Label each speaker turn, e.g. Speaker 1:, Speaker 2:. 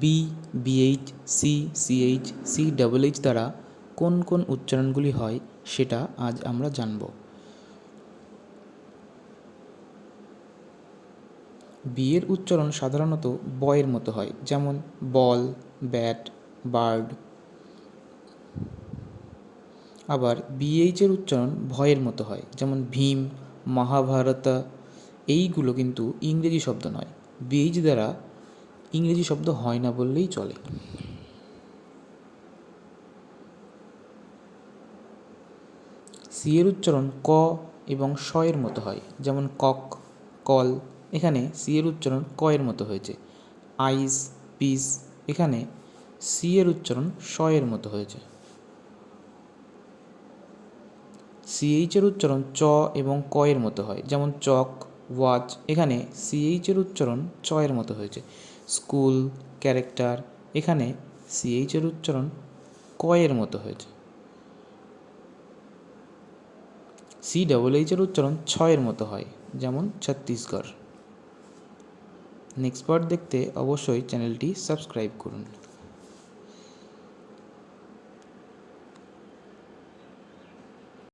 Speaker 1: B BH C CH C double H দ্বারা কোন কোন উচ্চারণগুলি হয় সেটা আজ আমরা জানব। বি এর উচ্চারণ সাধারণত বয়ের মতো হয়, যেমন বল, ব্যাট, বার্ড। আবার বিএইচের উচ্চারণ ভয়ের মতো হয়, যেমন ভীম, মহাভারতা। এইগুলো কিন্তু ইংরেজি শব্দ নয়। বিএইচ দ্বারা ইংরেজি শব্দ হয় না বললেই চলে। সি এর উচ্চারণ ক এবং শ এর মতো হয়, যেমন কক, কল, এখানে সি এর উচ্চারণ ক এর মতো হয়েছে। আইস, পিস, এখানে সি এর উচ্চারণ শ এর মতো হয়েছে। সিএইচ এর উচ্চারণ চ এবং ক এর মতো হয়, যেমন চক ওয়াচ, এখানে সিএইচ এর উচ্চারণ চ এর মতো হয়েছে। স্কুল, ক্যারেক্টার, এখানে সিএইচ এর উচ্চারণ ক এর মতো হয়েছে। সি ডবল এইচ এর উচ্চারণ ছ এর মতো হয়, যেমন ছত্তিশগড়। নেক্সট পার্ট দেখতে অবশ্যই চ্যানেলটি সাবস্ক্রাইব করুন।